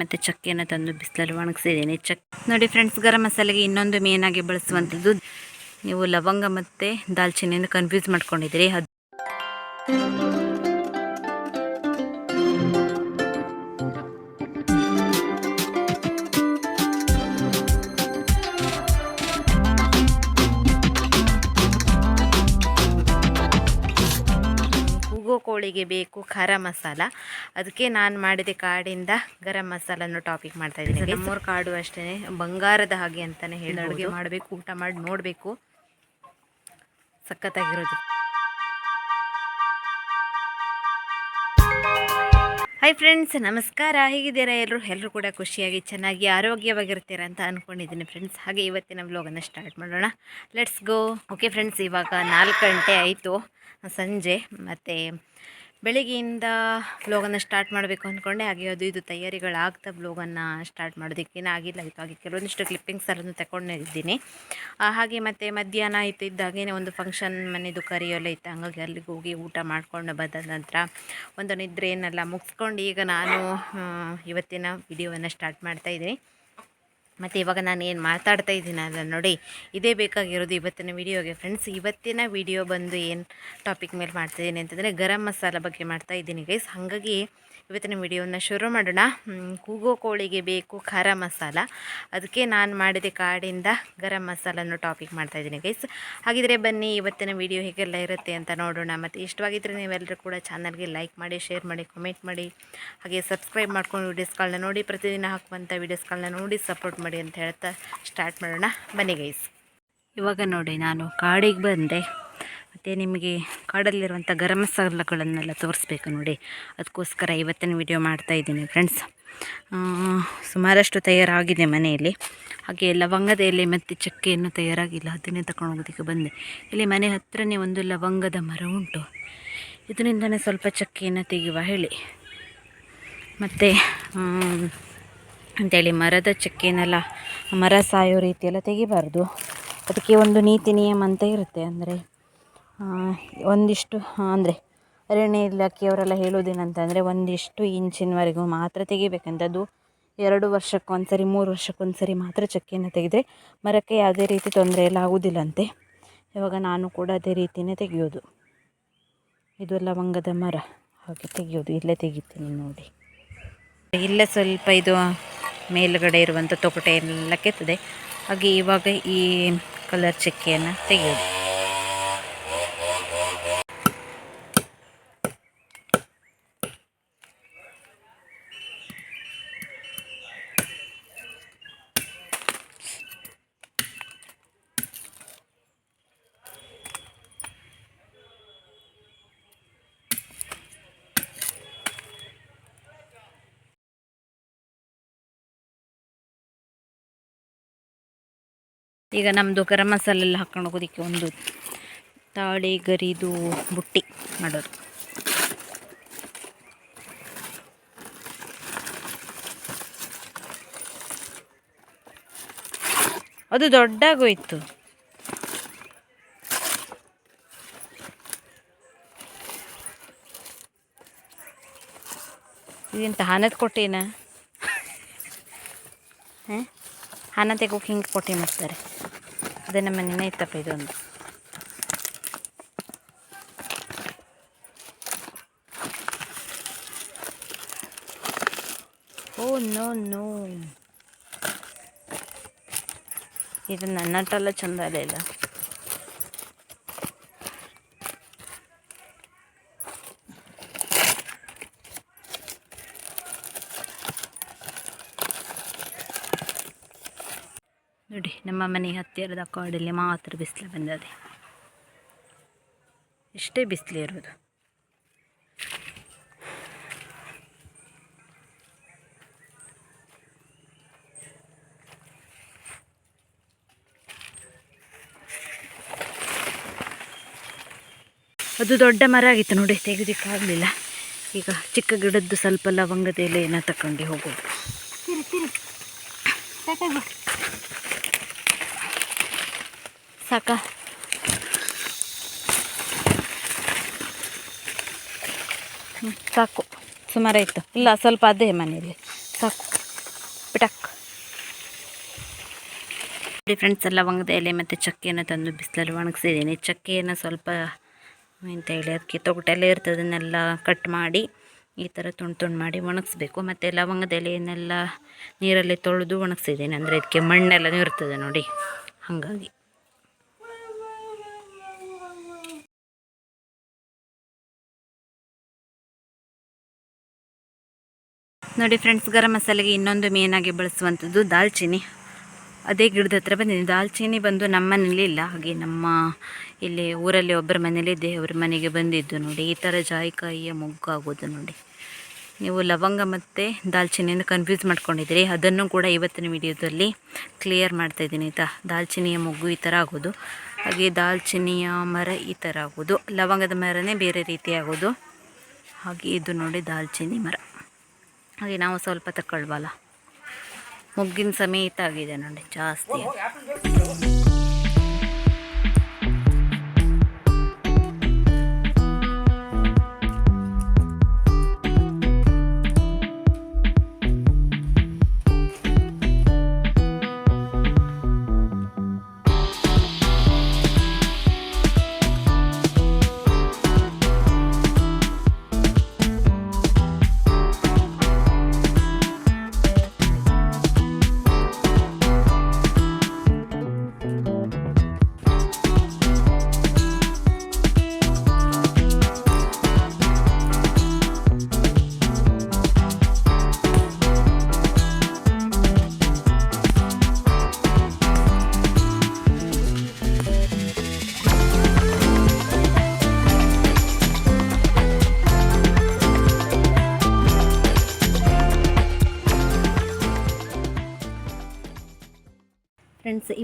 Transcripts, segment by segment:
ಮತ್ತು ಚಕ್ಕೆಯನ್ನು ತಂದು ಬಿಸಿಲಲ್ಲಿ ಒಣಗಿಸಿದ್ದೀನಿ. ಚಕ್, ನೋಡಿ ಫ್ರೆಂಡ್ಸ್ ಗರಂ ಮಸಾಲೆಗೆ ಇನ್ನೊಂದು ಮೇನಾಗಿ ಬಳಸುವಂಥದ್ದು ನೀವು ಲವಂಗ ಮತ್ತು ದಾಲ್ಚಿನ್ನಿಯನ್ನು ಕನ್ಫ್ಯೂಸ್ ಮಾಡ್ಕೊಂಡಿದ್ದೀರಿ. ಅದು ಕೋಳಿಗೆ ಬೇಕು ಖಾರ ಮಸಾಲ. ಅದಕ್ಕೆ ನಾನು ಮಾಡಿದೆ ಕಾಡಿಂದ ಗರಂ ಮಸಾಲನ್ನು ಟಾಪಿಕ್ ಮಾಡ್ತಾ ಇದ್ದೀನಿ. ನಮ್ಮೂರು ಕಾಡು ಅಷ್ಟೇ ಬಂಗಾರದ ಹಾಗೆ ಅಂತಲೇ ಹೇಳಿ ಅಡುಗೆ ಮಾಡಬೇಕು ಊಟ ಮಾಡಿ ನೋಡಬೇಕು. ಸಖತ್ತಾಗಿರೋದು. ಹಾಯ್ ಫ್ರೆಂಡ್ಸ್ ನಮಸ್ಕಾರ. ಹೇಗಿದ್ದೀರಾ ಎಲ್ಲರೂ? ಎಲ್ಲರೂ ಕೂಡ ಖುಷಿಯಾಗಿ ಚೆನ್ನಾಗಿ ಆರೋಗ್ಯವಾಗಿರ್ತೀರ ಅಂತ ಅಂದ್ಕೊಂಡಿದ್ದೀನಿ ಫ್ರೆಂಡ್ಸ್ ಹಾಗೆ ಇವತ್ತಿನ ವ್ಲಾಗನ್ನು ಸ್ಟಾರ್ಟ್ ಮಾಡೋಣ. ಲೆಟ್ಸ್ ಗೋ ಓಕೆ ಫ್ರೆಂಡ್ಸ್ ಇವಾಗ ನಾಲ್ಕು ಗಂಟೆ ಆಯಿತು. ಸಂಜೆ ಮತ್ತು ಬೆಳಿಗ್ಗೆಯಿಂದ ಬ್ಲೋಗನ್ನು ಸ್ಟಾರ್ಟ್ ಮಾಡಬೇಕು ಅಂದ್ಕೊಂಡೆ ಹಾಗೆ ಅದು ಇದು ತಯಾರಿಗಳಾಗ್ತಾ ಬ್ಲೋಗನ್ನು ಸ್ಟಾರ್ಟ್ ಮಾಡೋದಕ್ಕೇನು ಆಗಿಲ್ಲ ಇತ್ತು ಹಾಗೆ ಕೆಲವೊಂದಿಷ್ಟು ಕ್ಲಿಪ್ಪಿಂಗ್ಸ್ ಎಲ್ಲನೂ ತಗೊಂಡಿದ್ದೀನಿ ಹಾಗೆ ಮತ್ತು ಮಧ್ಯಾಹ್ನ ಆಯಿತು ಇದ್ದಾಗೇ ಒಂದು ಫಂಕ್ಷನ್ ಮನೆದು ಕರಿಯೆಲ್ಲ ಇತ್ತು. ಹಂಗಾಗಿ ಅಲ್ಲಿಗೆ ಹೋಗಿ ಊಟ ಮಾಡಿಕೊಂಡು ಬಂದ ನಂತರ ಒಂದು ನಿದ್ರೆಯನ್ನೆಲ್ಲ ಮುಗಿಸ್ಕೊಂಡು ಈಗ ನಾನು ಇವತ್ತಿನ ವಿಡಿಯೋವನ್ನು ಸ್ಟಾರ್ಟ್ ಮಾಡ್ತಾ ಇದ್ದೀನಿ. ಮತ್ತು ಇವಾಗ ನಾನು ಏನು ಮಾತಾಡ್ತಾ ಇದ್ದೀನಿ ಅದನ್ನು ನೋಡಿ, ಇದೇ ಬೇಕಾಗಿರೋದು ಇವತ್ತಿನ ವಿಡಿಯೋಗೆ. ಫ್ರೆಂಡ್ಸ್ ಇವತ್ತಿನ ವಿಡಿಯೋ ಬಂದು ಏನು ಟಾಪಿಕ್ ಮೇಲೆ ಮಾಡ್ತಾಯಿದ್ದೀನಿ ಅಂತಂದರೆ ಗರಂ ಮಸಾಲ ಬಗ್ಗೆ ಮಾಡ್ತಾ ಇದ್ದೀನಿ ಗೈಸ್ ಹಾಗಾಗಿ ಇವತ್ತಿನ ವಿಡಿಯೋನ ಶುರು ಮಾಡೋಣ. ಕೂಗೋ ಕೋಳಿಗೆ ಬೇಕು ಖಾರ ಮಸಾಲ. ಅದಕ್ಕೆ ನಾನು ಮಾಡಿದೆ ಕಾಡಿಂದ ಗರಂ ಮಸಾಲನ್ನು ಟಾಪಿಕ್ ಮಾಡ್ತಾ ಇದ್ದೀನಿ ಗೈಸ್ ಹಾಗಿದ್ರೆ ಬನ್ನಿ, ಇವತ್ತಿನ ವಿಡಿಯೋ ಹೇಗೆಲ್ಲ ಇರುತ್ತೆ ಅಂತ ನೋಡೋಣ. ಮತ್ತು ಇಷ್ಟವಾಗಿದ್ದರೆ ನೀವೆಲ್ಲರೂ ಕೂಡ ಚಾನಲ್ಗೆ ಲೈಕ್ ಮಾಡಿ ಶೇರ್ ಮಾಡಿ ಕಮೆಂಟ್ ಮಾಡಿ. ಹಾಗೆ ಸಬ್ಸ್ಕ್ರೈಬ್ ಮಾಡ್ಕೊಂಡು ವೀಡಿಯೋಸ್ಗಳನ್ನ ನೋಡಿ, ಪ್ರತಿದಿನ ಹಾಕುವಂಥ ವೀಡಿಯೋಸ್ಗಳನ್ನ ನೋಡಿ ಸಪೋರ್ಟ್ ಅಂತ ಹೇಳ್ತಾ ಸ್ಟಾರ್ಟ್ ಮಾಡೋಣ. ಬನ್ನಿ ಗೈಸ್ ಇವಾಗ ನೋಡಿ ನಾನು ಕಾಡಿಗೆ ಬಂದೆ. ಮತ್ತು ನಿಮಗೆ ಕಾಡಲ್ಲಿರುವಂಥ ಗರಂ ಮಸಾಲಗಳನ್ನೆಲ್ಲ ತೋರಿಸ್ಬೇಕು ನೋಡಿ. ಅದಕ್ಕೋಸ್ಕರ ಇವತ್ತಿನ ವಿಡಿಯೋ ಮಾಡ್ತಾ ಇದ್ದೀನಿ ಫ್ರೆಂಡ್ಸ್ ಸುಮಾರಷ್ಟು ತಯಾರಾಗಿದೆ ಮನೆಯಲ್ಲಿ. ಹಾಗೆ ಲವಂಗದ ಎಲೆ ಮತ್ತು ಚಕ್ಕೆಯನ್ನು ತಯಾರಾಗಿಲ್ಲ. ಅದನ್ನೇ ತಗೊಂಡು ಹೋಗೋದಕ್ಕೆ ಬಂದೆ. ಇಲ್ಲಿ ಮನೆ ಹತ್ತಿರನೇ ಒಂದು ಲವಂಗದ ಮರ ಉಂಟು. ಇದರಿಂದನೇ ಸ್ವಲ್ಪ ಚಕ್ಕೆಯನ್ನು ತೆಗೆಯುವ ಹೇಳಿ. ಮತ್ತು ಅಂತೇಳಿ ಮರದ ಚಕ್ಕೆನೆಲ್ಲ, ಮರ ಸಾಯೋ ರೀತಿಯೆಲ್ಲ ತೆಗಿಬಾರ್ದು. ಅದಕ್ಕೆ ಒಂದು ನೀತಿ ನಿಯಮ ಅಂತ ಇರುತ್ತೆ. ಅಂದರೆ ಒಂದಿಷ್ಟು ಅಂದರೆ ಅರಣ್ಯ ಇಲಾಖೆಯವರೆಲ್ಲ ಹೇಳೋದೇನಂತಂದರೆ ಒಂದಿಷ್ಟು ಇಂಚಿನವರೆಗೂ ಮಾತ್ರ ತೆಗಿಬೇಕಂತ ಅದು ಎರಡು ವರ್ಷಕ್ಕೊಂದ್ಸರಿ ಮೂರು ವರ್ಷಕ್ಕೊಂದ್ಸರಿ ಮಾತ್ರ ಚಕ್ಕೆಯನ್ನು ತೆಗೆದರೆ ಮರಕ್ಕೆ ಯಾವುದೇ ರೀತಿ ತೊಂದರೆ ಎಲ್ಲ ಆಗೋದಿಲ್ಲಂತೆ ಇವಾಗ ನಾನು ಕೂಡ ಅದೇ ರೀತಿಯೇ ತೆಗೆಯೋದು. ಇದು ಲವಂಗದ ಮರ. ಹಾಗೆ ತೆಗೆಯೋದು, ಇಲ್ಲೇ ತೆಗಿತೀನಿ ನೋಡಿ. ಇಲ್ಲೇ ಸ್ವಲ್ಪ ಇದು ಮೇಲುಗಡೆ ಇರುವಂಥ ತೊಗಟೆ ಎಲ್ಲ ಕೆತ್ತದೆ. ಹಾಗೆ ಇವಾಗ ಈ ಕಲರ್ ಚಕ್ಕೆಯನ್ನು ತೆಗೆಯೋದು. ಈಗ ನಮ್ಮದು ಗರಂ ಮಸಾಲೆ ಎಲ್ಲ ಹಾಕ್ಕೊಂಡು ಹೋಗೋದಕ್ಕೆ ಒಂದು ತಾಳೆ, ಗರಿದು, ಬುಟ್ಟಿ ಮಾಡೋದು. ಅದು ದೊಡ್ಡಾಗೋಯ್ತು. ಇದೆಂತ ಹಾನದ ಕೊಟ್ಟೇನಾ? ಹಾಂ? ಹಾನ ತೆಗೋಕೆ ಹಿಂಗೆ ಕೊಟ್ಟಿ ಮಾಡ್ತಾರೆ. ಅದೇ ನಮ್ಮ ಮನೆಯೇ ಇತ್ತಪ್ಪ ಇದೊಂದು ಓ, ನೋ ನೋ. ಇದು ನನ್ನಟ್ಟೆಲ್ಲ ಚಂದ ಅಲ್ಲ. ಇಲ್ಲ ನೋಡಿ ನಮ್ಮ ಮನೆ ಹತ್ತಿರದ ಕಾಡಲ್ಲಿ ಮಾತ್ರ ಬಿಸಿಲು ಬಂದದೆ. ಇಷ್ಟೇ ಬಿಸಿಲು ಇರೋದು ಅದು ದೊಡ್ಡ ಮರ ಆಗಿತ್ತು ನೋಡಿ, ತೆಗೆದಿಕ್ಕಾಗಲಿಲ್ಲ. ಈಗ ಚಿಕ್ಕ ಗಿಡದ್ದು ಸ್ವಲ್ಪ ಲವಂಗದ ಎಲೆಯನ್ನು ತಗೊಂಡು ಹೋಗೋದು ಸಾಕ? ಸಾಕು. ಸುಮಾರಾಯಿತು ಇಲ್ಲ, ಸ್ವಲ್ಪ ಅದೇ ಮನೆಯಲ್ಲಿ. ಸಾಕು. ಬಿಟಕ್ ಡಿಫ್ರೆಂಡ್ಸ್ ಎಲ್ಲ ಲವಂಗದ ಎಲೆ ಮತ್ತು ಚಕ್ಕೆಯನ್ನು ತಂದು ಬಿಸಿಲಲ್ಲಿ ಒಣಗಿಸಿದ್ದೀನಿ. ಚಕ್ಕೆಯನ್ನು ಸ್ವಲ್ಪ ಅಂತ ಹೇಳಿ, ಅದಕ್ಕೆ ತೊಗಟೆಲ್ಲ ಇರ್ತದೆ, ಅದನ್ನೆಲ್ಲ ಕಟ್ ಮಾಡಿ, ಈ ಥರ ತುಂಡು ತುಂಡು ಮಾಡಿ ಒಣಗಿಸ್ಬೇಕು. ಮತ್ತು ಲವಂಗದ ಎಲೆಯನ್ನೆಲ್ಲ ನೀರಲ್ಲಿ ತೊಳೆದು ಒಣಗಿಸಿದ್ದೀನಿ. ಅಂದರೆ ಇದಕ್ಕೆ ಮಣ್ಣೆಲ್ಲ ಇರ್ತದೆ ನೋಡಿ. ಹಾಗಾಗಿ. ನೋಡಿ ಫ್ರೆಂಡ್ಸ್ ಗರಂ ಮಸಾಲೆಗೆ ಇನ್ನೊಂದು ಮೇನಾಗಿ ಬಳಸುವಂಥದ್ದು ದಾಲ್ಚಿನ್ನಿ ಅದೇ ಗಿಡದ ಹತ್ರ ಬಂದಿದೆ. ದಾಲ್ಚಿನ್ನಿ ಬಂದು ನಮ್ಮ ಮನೇಲಿ ಇಲ್ಲ. ಹಾಗೆ ನಮ್ಮ ಇಲ್ಲಿ ಊರಲ್ಲಿ ಒಬ್ಬರ ಮನೇಲಿ ದೇವ್ರ ಮನೆಗೆ ಬಂದಿದ್ದು ನೋಡಿ. ಈ ಥರ ಜಾಯಿಕಾಯಿಯ ಮೊಗ್ಗಾಗೋದು ನೋಡಿ. ನೀವು ಲವಂಗ ಮತ್ತು ದಾಲ್ಚಿನ್ನಿಯನ್ನು ಕನ್ಫ್ಯೂಸ್ ಮಾಡ್ಕೊಂಡಿದ್ದೀರಿ. ಅದನ್ನು ಕೂಡ ಇವತ್ತಿನ ವಿಡಿಯೋದಲ್ಲಿ ಕ್ಲಿಯರ್ ಮಾಡ್ತಾಯಿದ್ದೀನಿ ಆಯಿತಾ? ದಾಲ್ಚಿನ್ನಿಯ ಮೊಗ್ಗು ಈ ಥರ ಆಗೋದು. ಹಾಗೆ ದಾಲ್ಚಿನ್ನಿಯ ಮರ ಈ ಥರ ಆಗೋದು. ಲವಂಗದ ಮರನೇ ಬೇರೆ ರೀತಿ ಆಗೋದು ಹಾಗೆ ಇದು ನೋಡಿ ದಾಲ್ಚಿನ್ನಿ ಮರ. ಹಾಗೆ ನಾವು ಸ್ವಲ್ಪ ತಗೊಳ್ಬಲ್ಲ ಮುಗ್ಗಿನ ಸಮೇತ ಆಗಿದೆ ನೋಡಿ ಜಾಸ್ತಿ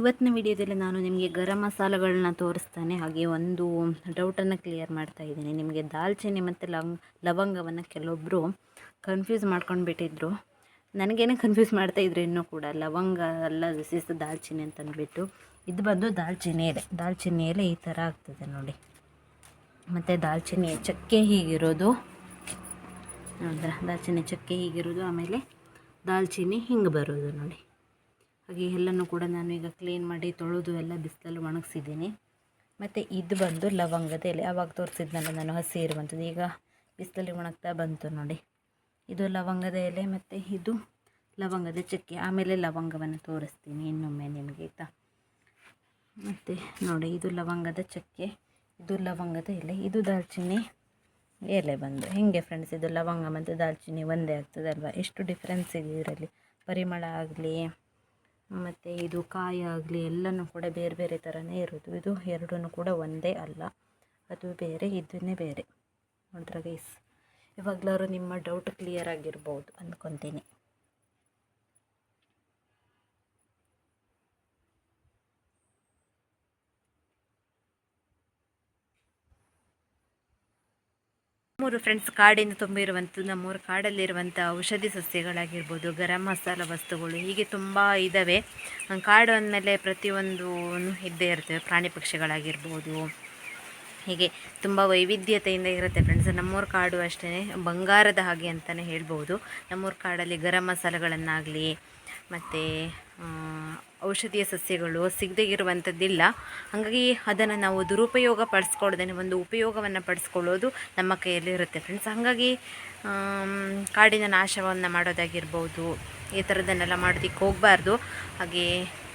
ಇವತ್ತಿನ ವಿಡಿಯೋದಲ್ಲಿ ನಾನು ನಿಮಗೆ ಗರಂ ಮಸಾಲೆಗಳನ್ನ ತೋರಿಸ್ತಾನೆ. ಹಾಗೆ ಒಂದು ಡೌಟನ್ನು ಕ್ಲಿಯರ್ ಮಾಡ್ತಾ ಇದ್ದೀನಿ. ನಿಮಗೆ ದಾಲ್ಚಿನ್ನಿ ಮತ್ತು ಲವಂಗ ಲವಂಗವನ್ನು ಕೆಲವೊಬ್ಬರು ಕನ್ಫ್ಯೂಸ್ ಮಾಡ್ಕೊಂಡು ಬಿಟ್ಟಿದ್ರು ನನಗೇನೇ ಕನ್ಫ್ಯೂಸ್ ಮಾಡ್ತಾ ಇದ್ರು ಇನ್ನೂ ಕೂಡ. ಲವಂಗ, ಅಲ್ಲ ದಿಸ್ ದಾಲ್ಚಿನ್ನಿ ಅಂತ ಅಂದ್ಬಿಟ್ಟು. ಇದು ಬಂದು ದಾಲ್ಚಿನ್ನಿ ಎಲೆ ದಾಲ್ಚಿನ್ನಿ ಈ ಥರ ಆಗ್ತದೆ ನೋಡಿ. ಮತ್ತು ದಾಲ್ಚಿನ್ನಿ ಚಕ್ಕೆ ಹೀಗಿರೋದು. ನೋಡಿದ್ರ? ದಾಲ್ಚಿನ್ನಿ ಚಕ್ಕೆ ಹೀಗಿರೋದು. ಆಮೇಲೆ ದಾಲ್ಚಿನ್ನಿ ಹಿಂಗೆ ಬರೋದು ನೋಡಿ. ಹಾಗೆ ಎಲ್ಲನೂ ಕೂಡ ನಾನು ಈಗ ಕ್ಲೀನ್ ಮಾಡಿ ತೊಳೆದು ಎಲ್ಲ ಬಿಸಿಲಲ್ಲಿ ಒಣಗಿಸಿದ್ದೀನಿ. ಮತ್ತು ಇದು ಬಂದು ಲವಂಗದ ಎಲೆ. ಆವಾಗ ತೋರಿಸಿದ್ನಲ್ಲ ನಾನು ಹಸಿ ಇರುವಂಥದ್ದು. ಈಗ ಬಿಸಿಲಲ್ಲಿ ಒಣಗ್ತಾ ಬಂತು ನೋಡಿ. ಇದು ಲವಂಗದ ಎಲೆ ಮತ್ತು ಇದು ಲವಂಗದ ಚಕ್ಕೆ. ಆಮೇಲೆ ಲವಂಗವನ್ನು ತೋರಿಸ್ತೀನಿ ಇನ್ನೊಮ್ಮೆ ನಿಮಗೆ, ಆಯಿತಾ? ಮತ್ತು ನೋಡಿ, ಇದು ಲವಂಗದ ಚಕ್ಕೆ, ಇದು ಲವಂಗದ ಎಲೆ, ಇದು ದಾಲ್ಚಿನ್ನಿ ಎಲೆ ಬಂದು. ಹೇಗೆ ಫ್ರೆಂಡ್ಸ್ ಇದು ಲವಂಗ ಮತ್ತು ದಾಲ್ಚಿನ್ನಿ ಒಂದೇ ಆಗ್ತದಲ್ವ? ಎಷ್ಟು ಡಿಫ್ರೆನ್ಸ್ ಇದೆ ಇದರಲ್ಲಿ? ಪರಿಮಳ ಆಗಲಿ ಮತ್ತು ಇದು ಕಾಯಿ ಆಗಲಿ ಎಲ್ಲನೂ ಕೂಡ ಬೇರೆ ಬೇರೆ ಥರನೇ ಇರೋದು. ಇದು ಎರಡೂ ಕೂಡ ಒಂದೇ ಅಲ್ಲ. ಅದು ಬೇರೆ, ಇದನ್ನೇ ಬೇರೆ. ನೋಡಿದ್ರೆ ಗೈಸ್ ಇವಾಗಲಾರು ನಿಮ್ಮ ಡೌಟ್ ಕ್ಲಿಯರ್ ಆಗಿರ್ಬೋದು ಅಂದ್ಕೊತೀನಿ ಮೂರು ಫ್ರೆಂಡ್ಸ್ ಕಾಡಿಂದ ತುಂಬಿರುವಂಥ, ನಮ್ಮೂರು ಕಾಡಲ್ಲಿರುವಂಥ ಔಷಧಿ ಸಸ್ಯಗಳಾಗಿರ್ಬೋದು, ಗರಂ ಮಸಾಲ ವಸ್ತುಗಳು ಹೀಗೆ ತುಂಬ ಇದ್ದಾವೆ ಕಾಡು ಅಂದಮೇಲೆ ಪ್ರತಿಯೊಂದು ಇದ್ದೇ ಇರ್ತವೆ, ಪ್ರಾಣಿ ಪಕ್ಷಿಗಳಾಗಿರ್ಬೋದು. ಹೀಗೆ ತುಂಬ ವೈವಿಧ್ಯತೆಯಿಂದ ಇರುತ್ತೆ ಫ್ರೆಂಡ್ಸ್ ನಮ್ಮೂರು ಕಾಡು ಅಷ್ಟೇ ಬಂಗಾರದ ಹಾಗೆ ಅಂತಲೇ ಹೇಳ್ಬೋದು. ನಮ್ಮೂರು ಕಾಡಲ್ಲಿ ಗರಂ ಮಸಾಲೆಗಳನ್ನಾಗಲಿ ಮತ್ತು ಔಷಧೀಯ ಸಸ್ಯಗಳು ಸಿಗದೇ ಇರುವಂಥದ್ದಿಲ್ಲ. ಹಾಗಾಗಿ ಅದನ್ನು ನಾವು ದುರುಪಯೋಗ ಪಡಿಸ್ಕೊಳ್ಳೋದೇ ಒಂದು ಉಪಯೋಗವನ್ನು ಪಡಿಸ್ಕೊಳ್ಳೋದು ನಮ್ಮ ಕೈಯಲ್ಲಿರುತ್ತೆ ಫ್ರೆಂಡ್ಸ್ ಹಾಗಾಗಿ ಕಾಡಿನ ನಾಶವನ್ನು ಮಾಡೋದಾಗಿರ್ಬೋದು, ಈ ಥರದನ್ನೆಲ್ಲ ಮಾಡೋದಕ್ಕೆ ಹೋಗಬಾರ್ದು. ಹಾಗೆ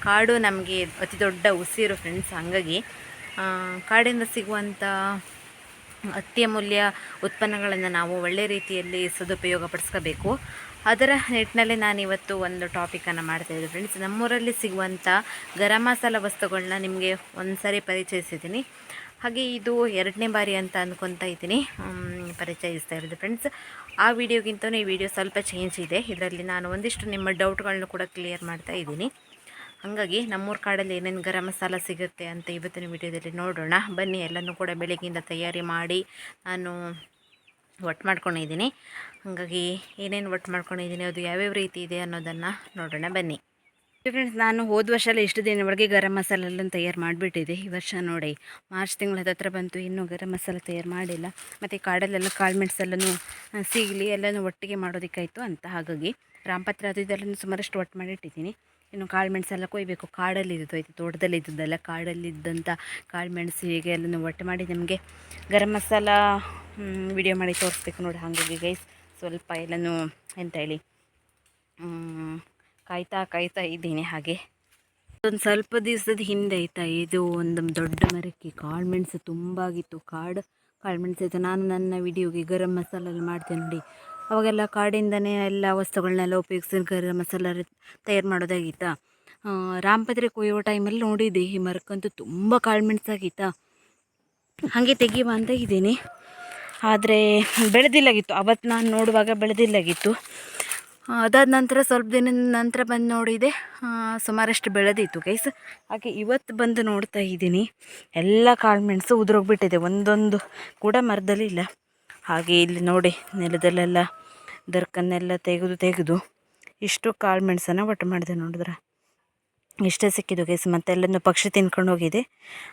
ಕಾಡು ನಮಗೆ ಅತಿ ದೊಡ್ಡ ಉಸಿರು ಫ್ರೆಂಡ್ಸ್ ಹಾಗಾಗಿ ಕಾಡಿಂದ ಸಿಗುವಂಥ ಅತ್ಯಮೂಲ್ಯ ಉತ್ಪನ್ನಗಳನ್ನು ನಾವು ಒಳ್ಳೆ ರೀತಿಯಲ್ಲಿ ಸದುಪಯೋಗ ಪಡಿಸ್ಕೋಬೇಕು. ಅದರ ನಿಟ್ಟಿನಲ್ಲಿ ನಾನು ಇವತ್ತು ಒಂದು ಟಾಪಿಕನ್ನು ಮಾಡ್ತಾಯಿದ್ದೆ ಫ್ರೆಂಡ್ಸ್. ನಮ್ಮೂರಲ್ಲಿ ಸಿಗುವಂಥ ಗರಂ ಮಸಾಲ ವಸ್ತುಗಳನ್ನ ನಿಮಗೆ ಒಂದು ಸಾರಿ ಪರಿಚಯಿಸಿದ್ದೀನಿ. ಹಾಗೆ ಇದು ಎರಡನೇ ಬಾರಿ ಅಂತ ಅಂದ್ಕೊತಾ ಇದ್ದೀನಿ. ಪರಿಚಯಿಸ್ತಾ ಇರೋದು ಫ್ರೆಂಡ್ಸ್. ಆ ವಿಡಿಯೋಗಿಂತ ಈ ವಿಡಿಯೋ ಸ್ವಲ್ಪ ಚೇಂಜ್ ಇದೆ. ಇದರಲ್ಲಿ ನಾನು ಒಂದಿಷ್ಟು ನಿಮ್ಮ ಡೌಟ್ಗಳನ್ನ ಕೂಡ ಕ್ಲಿಯರ್ ಮಾಡ್ತಾ ಇದ್ದೀನಿ. ಹಾಗಾಗಿ ನಮ್ಮೂರ ಕಾಡಲ್ಲಿ ಏನೇನು ಗರಂ ಮಸಾಲ ಸಿಗುತ್ತೆ ಅಂತ ಇವತ್ತಿನ ವಿಡಿಯೋದಲ್ಲಿ ನೋಡೋಣ. ಬನ್ನಿ, ಎಲ್ಲನೂ ಕೂಡ ಬೆಳಗ್ಗೆಯಿಂದ ತಯಾರಿ ಮಾಡಿ ನಾನು ಒಟ್ಟು ಮಾಡ್ಕೊಂಡಿದ್ದೀನಿ. ಹಾಗಾಗಿ ಏನೇನು ಒಟ್ಟು ಮಾಡ್ಕೊಂಡಿದ್ದೀನಿ, ಅದು ಯಾವ್ಯಾವ ರೀತಿ ಇದೆ ಅನ್ನೋದನ್ನು ನೋಡೋಣ ಬನ್ನಿ. ಫ್ರೆಂಡ್ಸ್ ನಾನು ಹೋದ ವರ್ಷಲ್ಲ ಇಷ್ಟು ದಿನವರೆಗೆ ಗರಂ ಮಸಾಲೆ ಎಲ್ಲ ತಯಾರು ಮಾಡಿಬಿಟ್ಟಿದೆ ಈ ವರ್ಷ ನೋಡಿ, ಮಾರ್ಚ್ ತಿಂಗಳ ಹತ್ರ ಬಂತು, ಇನ್ನೂ ಗರಂ ಮಸಾಲೆ ತಯಾರು ಮಾಡಿಲ್ಲ. ಮತ್ತು ಕಾಡಲ್ಲೆಲ್ಲ ಕಾಳು ಸಿಗಲಿ ಎಲ್ಲನೂ ಒಟ್ಟಿಗೆ ಮಾಡೋದಕ್ಕಾಯಿತು ಅಂತ ಹಾಗಾಗಿ. ರಾಮಪತ್ರ ಅದು ಇದೆಲ್ಲ ಸುಮಾರಷ್ಟು ಒಟ್ಟು ಮಾಡಿ ಇಟ್ಟಿದ್ದೀನಿ ಇನ್ನು ಕಾಳು ಮೆಣಸೆಲ್ಲ ಕೊಯ್ಬೇಕು. ಕಾಡಲ್ಲಿ ಇದ್ದು ಆಯ್ತು ತೋಟದಲ್ಲಿ ಇದ್ದದ್ದಲ್ಲ ಕಾಡಲ್ಲಿದ್ದಂಥ ಕಾಳು ಮೆಣಸು ಹೀಗೆ ಎಲ್ಲನೂ ಒಟ್ಟು ಮಾಡಿ ನಿಮಗೆ ಗರಂ ಮಸಾಲ ವಿಡಿಯೋ ಮಾಡಿ ತೋರಿಸ್ಬೇಕು ನೋಡಿ ಹಾಗಾಗಿ ಗೈಸ್ ಸ್ವಲ್ಪ ಎಲ್ಲನೂ ಎಂತ ಹೇಳಿ ಕಾಯ್ತಾ ಕಾಯ್ತಾ ಇದ್ದೀನಿ ಹಾಗೆ. ಒಂದು ಸ್ವಲ್ಪ ದಿವಸದ ಹಿಂದೆ ಆಯ್ತಾ, ಇದು ಒಂದು ದೊಡ್ಡ ಮರಕ್ಕೆ ಕಾಳು ಮೆಣಸು ತುಂಬ ಆಗಿತ್ತು ಕಾಡು ಕಾಳು ಮೆಣಸು ಆಯಿತು. ನಾನು ನನ್ನ ವಿಡಿಯೋಗೆ ಗರಂ ಮಸಾಲೆಲ್ಲ ಮಾಡ್ತೇನೆ ನೋಡಿ. ಅವಾಗೆಲ್ಲ ಕಾಡಿಂದನೇ ಎಲ್ಲ ವಸ್ತುಗಳನ್ನೆಲ್ಲ ಉಪಯೋಗಿಸಿ ಗರಂ ಮಸಾಲ ತಯಾರು ಮಾಡೋದಾಗಿತ್ತಾ ರಾಮಪದ್ರೆ ಕೊಯ್ಯೋ ಟೈಮಲ್ಲಿ ನೋಡಿದ್ದೆ, ಈ ಮರಕ್ಕಂತೂ ತುಂಬ ಕಾಳು ಮೆಣಸಾಗಿತ್ತಾ ಹಾಗೆ ತೆಗಿಯುವ ಅಂತ ಇದ್ದೀನಿ. ಆದರೆ ಬೆಳೆದಿಲ್ಲಾಗಿತ್ತು. ಅವತ್ತು ನಾನು ನೋಡುವಾಗ ಬೆಳೆದಿಲ್ಲಾಗಿತ್ತು. ಅದಾದ ನಂತರ ಸ್ವಲ್ಪ ದಿನದ ನಂತರ ಬಂದು ನೋಡಿದೆ. ಸುಮಾರಷ್ಟು ಬೆಳೆದಿತ್ತು ಗೈಸ್. ಹಾಗೆ ಇವತ್ತು ಬಂದು ನೋಡ್ತಾ ಇದ್ದೀನಿ. ಎಲ್ಲ ಕಾಳು ಮೆಣಸು ಉದುರೋಗ್ಬಿಟ್ಟಿದೆ. ಒಂದೊಂದು ಕೂಡ ಮರದಲ್ಲಿ ಇಲ್ಲ ಹಾಗೆ ಇಲ್ಲಿ ನೋಡಿ ನೆಲದಲ್ಲೆಲ್ಲ ದರ್ಕನ್ನೆಲ್ಲ ತೆಗೆದು ತೆಗೆದು ಇಷ್ಟು ಕಾಳು ಮೆಣಸನ್ನು ಒಟ್ಟು ಮಾಡಿದೆ ನೋಡಿದ್ರೆ? ಇಷ್ಟೇ ಸಿಕ್ಕಿದ್ದು ಗೈಸ್ ಮತ್ತೆ ಎಲ್ಲನೂ ಪಕ್ಷಿ ತಿನ್ಕೊಂಡು ಹೋಗಿದೆ.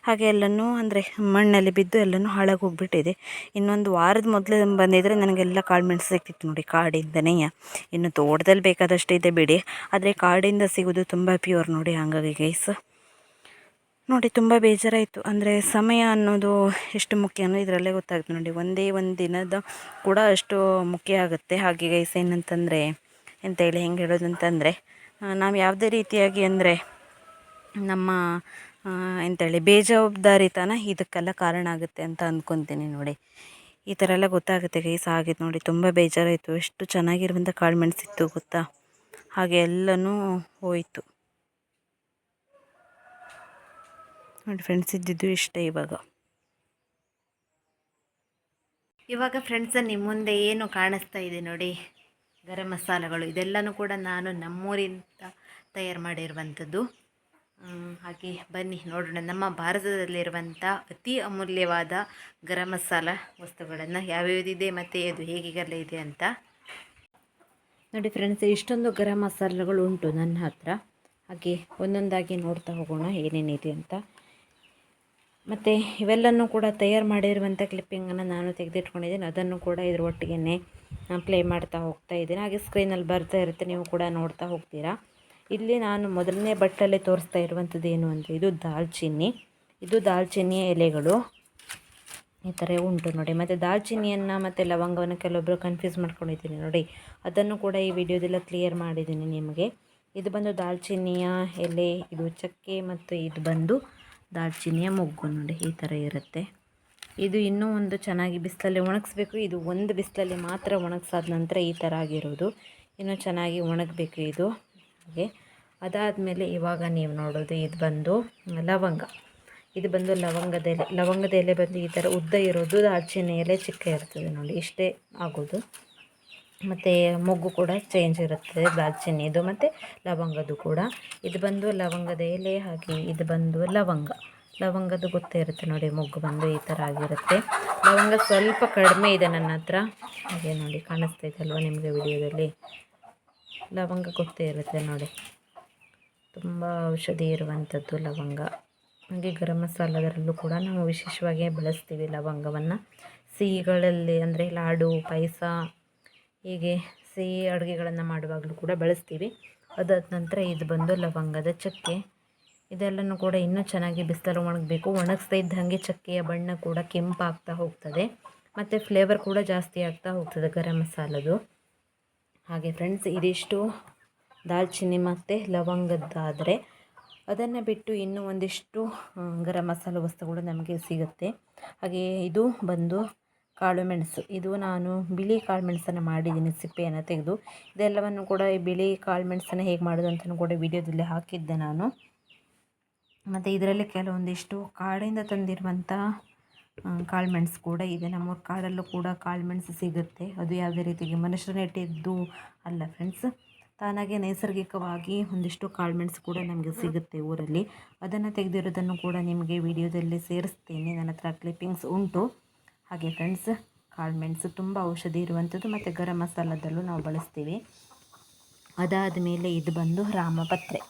ಹಾಗೆ ಎಲ್ಲನೂ ಅಂದರೆ ಮಣ್ಣಲ್ಲಿ ಬಿದ್ದು ಎಲ್ಲನೂ ಹಾಳಾಗಿ ಹೋಗ್ಬಿಟ್ಟಿದೆ. ಇನ್ನೊಂದು ವಾರದ ಮೊದಲು ಬಂದಿದ್ದರೆ ನನಗೆಲ್ಲ ಕಾಳು ಮೆಣಸು ಸಿಕ್ತಿತ್ತು ನೋಡಿ, ಕಾಡಿಂದನೇ. ಇನ್ನು ತೋಟದಲ್ಲಿ ಬೇಕಾದಷ್ಟು ಇದೆ ಬಿಡಿ. ಆದರೆ ಕಾಡಿಂದ ಸಿಗೋದು ತುಂಬ ಪ್ಯೂರ್ ನೋಡಿ ಹಾಗಾಗಿ ಗೈಸ್ ನೋಡಿ, ತುಂಬ ಬೇಜಾರಾಯಿತು. ಅಂದರೆ ಸಮಯ ಅನ್ನೋದು ಎಷ್ಟು ಮುಖ್ಯ ಅನ್ನೋ ಇದರಲ್ಲೇ ಗೊತ್ತಾಗುತ್ತೆ ನೋಡಿ. ಒಂದೇ ಒಂದು ದಿನದ ಕೂಡ ಅಷ್ಟು ಮುಖ್ಯ ಆಗುತ್ತೆ. ಹಾಗೆ ಗೈಸ್ ಏನಂತಂದರೆ, ಎಂತ ಹೇಳಿ, ಹೆಂಗೆ ಹೇಳೋದು ಅಂತಂದರೆ ನಾವು ಯಾವುದೇ ರೀತಿಯಾಗಿ ಅಂದರೆ ನಮ್ಮ ಎಂಥೇಳಿ ಬೇಜವಾಬ್ದಾರಿತನ ಇದಕ್ಕೆಲ್ಲ ಕಾರಣ ಆಗುತ್ತೆ ಅಂತ ಅಂದ್ಕೊತೀನಿ ನೋಡಿ. ಈ ಥರ ಎಲ್ಲ ಗೊತ್ತಾಗುತ್ತೆ ಗೈಸ್ ಆಗಿದ್ದು ನೋಡಿ, ತುಂಬ ಬೇಜಾರಾಯಿತು. ಎಷ್ಟು ಚೆನ್ನಾಗಿರುವಂಥ ಕಾಳು ಮೆಣಸಿತ್ತು ಗೊತ್ತಾ? ಹಾಗೆ ಎಲ್ಲನೂ ಹೋಯಿತು. ನೋಡಿ ಫ್ರೆಂಡ್ಸ್ ಇದ್ದಿದ್ದು ಇಷ್ಟೇ ಇವಾಗ. ಇವಾಗ ಫ್ರೆಂಡ್ಸ್ ನಿಮ್ಮ ಮುಂದೆ ಏನು ಕಾಣಿಸ್ತಾ ಇದೆ ನೋಡಿ? ಗರಂ ಮಸಾಲೆಗಳು, ಇದೆಲ್ಲನೂ ಕೂಡ ನಾನು ನಮ್ಮೂರಿಂದ ತಯಾರು ಮಾಡಿರುವಂಥದ್ದು. ಹಾಗೆ ಬನ್ನಿ ನೋಡೋಣ. ನಮ್ಮ ಭಾರತದಲ್ಲಿರುವಂಥ ಅತಿ ಅಮೂಲ್ಯವಾದ ಗರಂ ಮಸಾಲ ವಸ್ತುಗಳನ್ನು ಯಾವ್ಯಾವುದಿದೆ ಮತ್ತು ಅದು ಹೇಗೆಲ್ಲ ಇದೆ ಅಂತ. ನೋಡಿ ಫ್ರೆಂಡ್ಸ್ ಇಷ್ಟೊಂದು ಗರಂ ಮಸಾಲೆಗಳು ಉಂಟು ನನ್ನ ಹತ್ರ. ಹಾಗೆ ಒಂದೊಂದಾಗಿ ನೋಡ್ತಾ ಹೋಗೋಣ ಏನೇನಿದೆ ಅಂತ. ಮತ್ತು ಇವೆಲ್ಲನೂ ಕೂಡ ತಯಾರು ಮಾಡಿರುವಂಥ ಕ್ಲಿಪ್ಪಿಂಗನ್ನು ನಾನು ತೆಗೆದಿಟ್ಕೊಂಡಿದ್ದೀನಿ. ಅದನ್ನು ಕೂಡ ಇದ್ರ ಒಟ್ಟಿಗೆ ಪ್ಲೇ ಮಾಡ್ತಾ ಹೋಗ್ತಾ ಇದ್ದೀನಿ. ಹಾಗೆ ಸ್ಕ್ರೀನಲ್ಲಿ ಬರ್ತಾ ಇರುತ್ತೆ, ನೀವು ಕೂಡ ನೋಡ್ತಾ ಹೋಗ್ತೀರಾ. ಇಲ್ಲಿ ನಾನು ಮೊದಲನೇ ಬಟ್ಟಲೇ ತೋರಿಸ್ತಾ ಇರುವಂಥದ್ದು ಏನು ಅಂದರೆ ಇದು ದಾಲ್ಚಿನ್ನಿ. ಇದು ದಾಲ್ಚಿನ್ನಿಯ ಎಲೆಗಳು. ಈ ಥರ ಉಂಟು ನೋಡಿ. ಮತ್ತು ದಾಲ್ಚಿನ್ನಿಯನ್ನು ಮತ್ತು ಲವಂಗವನ್ನು ಕೆಲವೊಬ್ಬರು ಕನ್ಫ್ಯೂಸ್ ಮಾಡ್ಕೊಂಡಿದ್ದೀನಿ ನೋಡಿ. ಅದನ್ನು ಕೂಡ ಈ ವಿಡಿಯೋದೆಲ್ಲ ಕ್ಲಿಯರ್ ಮಾಡಿದ್ದೀನಿ ನಿಮಗೆ. ಇದು ಬಂದು ದಾಲ್ಚಿನ್ನಿಯ ಎಲೆ, ಇದು ಚಕ್ಕೆ ಮತ್ತು ಇದು ಬಂದು ದಾಲ್ಚಿನ್ನಿಯ ಮೊಗ್ಗು ನೋಡಿ ಈ ಥರ ಇರುತ್ತೆ. ಇದು ಇನ್ನೂ ಒಂದು ಚೆನ್ನಾಗಿ ಬಿಸಿಲಲ್ಲಿ ಒಣಗಿಸ್ಬೇಕು. ಇದು ಒಂದು ಬಿಸಿಲಲ್ಲಿ ಮಾತ್ರ ಒಣಗಿಸಾದ ನಂತರ ಈ ಥರ ಆಗಿರೋದು. ಇನ್ನೂ ಚೆನ್ನಾಗಿ ಒಣಗಬೇಕು ಇದು. ಹಾಗೆ. ಅದಾದಮೇಲೆ ಇವಾಗ ನೀವು ನೋಡೋದು ಇದು ಬಂದು ಲವಂಗ. ಇದು ಬಂದು ಲವಂಗದ ಎಲೆ. ಲವಂಗದ ಎಲೆ ಬಂದು ಈ ಥರ ಉದ್ದ ಇರೋದು ದಾಲ್ಚಿನ್ನಿ ಎಲೆ ಚಿಕ್ಕ ಇರ್ತದೆ ನೋಡಿ. ಇಷ್ಟೇ ಆಗೋದು. ಮತ್ತು ಮೊಗ್ಗು ಕೂಡ ಚೇಂಜ್ ಇರುತ್ತೆ ದಾಲ್ಚಿನ್ನಿದು ಮತ್ತು ಲವಂಗದ್ದು ಕೂಡ. ಇದು ಬಂದು ಲವಂಗದ ಎಲೆ ಹಾಗೆ ಇದು ಬಂದು ಲವಂಗ. ಲವಂಗದ್ದು ಗೊತ್ತೇ ಇರುತ್ತೆ ನೋಡಿ, ಮೊಗ್ಗು ಬಂದು ಈ ಥರ ಆಗಿರುತ್ತೆ. ಲವಂಗ ಸ್ವಲ್ಪ ಕಡಿಮೆ ಇದೆ ನನ್ನ ಹತ್ರ. ಹಾಗೆ ನೋಡಿ, ಕಾಣಿಸ್ತಾ ಅಲ್ವಾ ನಿಮಗೆ ವಿಡಿಯೋದಲ್ಲಿ? ಲವಂಗ ಗೊತ್ತೇ ಇರುತ್ತೆ ನೋಡಿ. ತುಂಬ ಔಷಧಿ ಇರುವಂಥದ್ದು ಲವಂಗ. ಹಾಗೆ ಗರಂ ಮಸಾಲದರಲ್ಲೂ ಕೂಡ ನಾವು ವಿಶೇಷವಾಗಿ ಬಳಸ್ತೀವಿ ಲವಂಗವನ್ನು. ಸಿಹಿಗಳಲ್ಲಿ ಅಂದರೆ ಲಾಡು, ಪಾಯಸ ಹೀಗೆ ಸಿಹಿ ಅಡುಗೆಗಳನ್ನು ಮಾಡುವಾಗಲೂ ಕೂಡ ಬಳಸ್ತೀವಿ. ಅದಾದ ನಂತರ ಇದು ಬಂದು ಲವಂಗದ ಚಕ್ಕೆ. ಇದೆಲ್ಲನೂ ಕೂಡ ಇನ್ನೂ ಚೆನ್ನಾಗಿ ಬಿಸಿಲಲ್ಲಿ ಒಣಗಬೇಕು. ಒಣಗಿಸ್ತಾ ಇದ್ದಂಗೆ ಚಕ್ಕೆಯ ಬಣ್ಣ ಕೂಡ ಕೆಂಪಾಗ್ತಾ ಹೋಗ್ತದೆ. ಮತ್ತು ಫ್ಲೇವರ್ ಕೂಡ ಜಾಸ್ತಿ ಆಗ್ತಾ ಹೋಗ್ತದೆ ಗರಂ ಮಸಾಲದು. ಹಾಗೆ ಫ್ರೆಂಡ್ಸ್ ಇದಿಷ್ಟು ದಾಲ್ಚಿನ್ನಿ ಮತ್ತು ಲವಂಗದ್ದಾದರೆ ಅದನ್ನು ಬಿಟ್ಟು ಇನ್ನೂ ಒಂದಿಷ್ಟು ಗರಂ ಮಸಾಲ ವಸ್ತುಗಳು ನಮಗೆ ಸಿಗುತ್ತೆ. ಹಾಗೆ ಇದು ಬಂದು ಕಾಳು ಮೆಣಸು ಇದು ನಾನು ಬಿಳಿ ಕಾಳು ಮೆಣಸನ್ನು ಮಾಡಿದ್ದೀನಿ ಸಿಪ್ಪೆಯನ್ನು ತೆಗೆದು. ಇದೆಲ್ಲವನ್ನು ಕೂಡ ಈ ಬಿಳಿ ಕಾಳು ಮೆಣಸನ್ನು ಹೇಗೆ ಮಾಡೋದು ಅಂತಲೂ ಕೂಡ ವಿಡಿಯೋದಲ್ಲಿ ಹಾಕಿದ್ದೆ ನಾನು. ಮತ್ತು ಇದರಲ್ಲಿ ಕೆಲವೊಂದಿಷ್ಟು ಕಾಡಿಂದ ತಂದಿರುವಂಥ ಕಾಳು ಮೆಣಸು ಕೂಡ ಇದೆ. ನಮ್ಮೂರ ಕಾಡಲ್ಲೂ ಕೂಡ ಕಾಳು ಮೆಣಸು ಸಿಗುತ್ತೆ. ಅದು ಯಾವುದೇ ರೀತಿಗೆ ಮನುಷ್ಯರು ನೆಟ್ಟಿದ್ದು ಅಲ್ಲ ಫ್ರೆಂಡ್ಸ್ ತಾನಾಗೆ ನೈಸರ್ಗಿಕವಾಗಿ ಒಂದಿಷ್ಟು ಕಾಳು ಮೆಣಸು ಕೂಡ ನಮಗೆ ಸಿಗುತ್ತೆ ಊರಲ್ಲಿ. ಅದನ್ನು ತೆಗೆದಿರೋದನ್ನು ಕೂಡ ನಿಮಗೆ ವಿಡಿಯೋದಲ್ಲಿ ಸೇರಿಸ್ತೇನೆ. ನನ್ನ ಹತ್ರ ಕ್ಲಿಪ್ಪಿಂಗ್ಸ್ ಉಂಟು. ಹಾಗೆ ಫ್ರೆಂಡ್ಸ್ ಕಾಳು ಮೆಣಸು ತುಂಬ ಔಷಧಿ ಇರುವಂಥದ್ದು ಮತ್ತು ಗರಂ ಮಸಾಲದಲ್ಲೂ ನಾವು ಬಳಸ್ತೀವಿ. ಅದಾದ ಮೇಲೆ ಇದು ಬಂದು ರಾಮಪತ್ರೆ.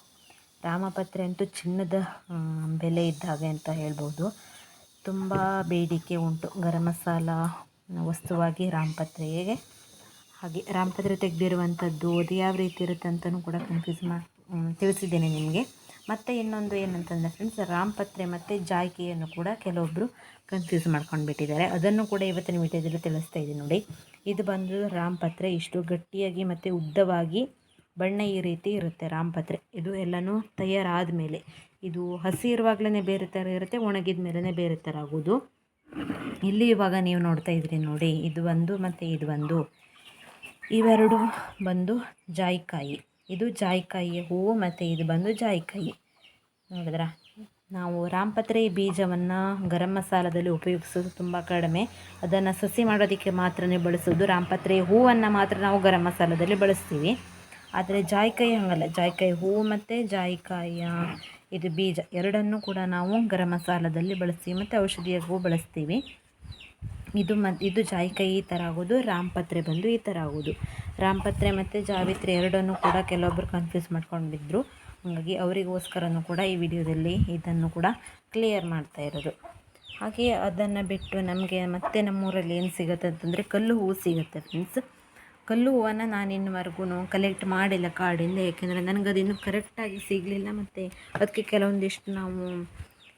ರಾಮಪತ್ರೆ ಅಂತೂ ಚಿನ್ನದ ಬೆಲೆ ಇದ್ದಾಗೆ ಅಂತ ಹೇಳ್ಬೋದು. ತುಂಬ ಬೇಡಿಕೆ ಉಂಟು ಗರಂ ಮಸಾಲ ವಸ್ತುವಾಗಿ ರಾಮಪತ್ರೆಗೆ. ಹಾಗೆ ರಾಮಪತ್ರೆ ತೆಗೆದಿರುವಂಥದ್ದು ಅದು ಯಾವ ರೀತಿ ಇರುತ್ತೆ ಅಂತಲೂ ಕೂಡ ಕನ್ಫ್ಯೂಸ್ ಮಾಡಿ ತಿಳಿಸಿದ್ದೇನೆ ನಿಮಗೆ. ಮತ್ತು ಇನ್ನೊಂದು ಏನಂತಂದರೆ ಫ್ರೆಂಡ್ಸ್ ರಾಮಪತ್ರೆ ಮತ್ತು ಜಾಯ್ಕಿಯನ್ನು ಕೂಡ ಕೆಲವೊಬ್ಬರು ಕನ್ಫ್ಯೂಸ್ ಮಾಡ್ಕೊಂಡು ಬಿಟ್ಟಿದ್ದಾರೆ ಅದನ್ನು ಕೂಡ ಇವತ್ತಿನ ವಿಡಿಯೋದಲ್ಲಿ ತಿಳಿಸ್ತಾ ಇದ್ದೀನಿ ನೋಡಿ. ಇದು ಬಂದು ರಾಮಪತ್ರೆ ಇಷ್ಟು ಗಟ್ಟಿಯಾಗಿ ಮತ್ತು ಉದ್ದವಾಗಿ ಬಣ್ಣ ಈ ರೀತಿ ಇರುತ್ತೆ ರಾಮಪತ್ರೆ ಇದು ಎಲ್ಲನೂ ತಯಾರಾದ ಮೇಲೆ ಇದು ಹಸಿ ಇರುವಾಗಲೇ ಬೇರೆ ಥರ ಇರುತ್ತೆ, ಒಣಗಿದ ಮೇಲೇ ಬೇರೆ ಥರ ಆಗೋದು. ಇಲ್ಲಿ ಇವಾಗ ನೀವು ನೋಡ್ತಾ ಇದ್ರಿ ನೋಡಿ, ಇದು ಒಂದು ಮತ್ತು ಇದು ಒಂದು. ಇವೆರಡು ಬಂದು ಜಾಯಿಕಾಯಿ. ಇದು ಜಾಯಿಕಾಯಿ ಹೂವು ಮತ್ತು ಇದು ಬಂದು ಜಾಯಿಕಾಯಿ. ನೋಡಿದ್ರ? ನಾವು ರಾಮಪತ್ರೆ ಬೀಜವನ್ನು ಗರಂ ಮಸಾಲದಲ್ಲಿ ಉಪಯೋಗಿಸೋದು ತುಂಬ ಕಡಿಮೆ. ಅದನ್ನು ಸಸಿ ಮಾಡೋದಕ್ಕೆ ಮಾತ್ರನೇ ಬಳಸೋದು. ರಾಮಪತ್ರೆ ಹೂವನ್ನು ಮಾತ್ರ ನಾವು ಗರಂ ಮಸಾಲದಲ್ಲಿ ಬಳಸ್ತೀವಿ. ಆದರೆ ಜಾಯಿಕಾಯಿ ಹಾಗಲ್ಲ. ಜಾಯಿಕಾಯಿ ಹೂವು ಮತ್ತು ಜಾಯಿಕಾಯಿಯ ಇದು ಬೀಜ ಎರಡನ್ನೂ ಕೂಡ ನಾವು ಗರಂ ಮಸಾಲದಲ್ಲಿ ಬಳಸ್ತೀವಿ. ಮತ್ತು ಔಷಧಿಯಾಗೂ ಬಳಸ್ತೀವಿ. ಇದು ಮತ್ತು ಇದು ಜಾಯಿಕಾಯಿ ಈ ಥರ ಆಗೋದು ರಾಮಪತ್ರೆ ಬಂದು ಈ ಥರ ಆಗೋದು. ರಾಮಪತ್ರೆ ಮತ್ತು ಜಾವಿತ್ರೆ ಎರಡನ್ನೂ ಕೂಡ ಕೆಲವೊಬ್ಬರು ಕನ್ಫ್ಯೂಸ್ ಮಾಡ್ಕೊಂಡಿದ್ರು. ಹಾಗಾಗಿ ಅವರಿಗೋಸ್ಕರನೂ ಕೂಡ ಈ ವಿಡಿಯೋದಲ್ಲಿ ಇದನ್ನು ಕೂಡ ಕ್ಲಿಯರ್ ಮಾಡ್ತಾ ಇರೋದು. ಹಾಗೆಯೇ ಅದನ್ನು ಬಿಟ್ಟು ನಮಗೆ ಮತ್ತೆ ನಮ್ಮೂರಲ್ಲಿ ಏನು ಸಿಗುತ್ತೆ ಅಂತಂದರೆ ಕಲ್ಲು ಹೂವು ಸಿಗುತ್ತೆ ಫ್ರೆಂಡ್ಸ್ ಕಲ್ಲು ಹೂವನ್ನು ನಾನು ಇನ್ನುವರೆಗೂ ಕಲೆಕ್ಟ್ ಮಾಡಿಲ್ಲ ಕಾಡಿಂದ ಏಕೆಂದರೆ ನನಗೆ ಅದು ಇನ್ನೂ ಕರೆಕ್ಟಾಗಿ ಸಿಗಲಿಲ್ಲ ಮತ್ತು ಅದಕ್ಕೆ ಕೆಲವೊಂದಿಷ್ಟು ನಾವು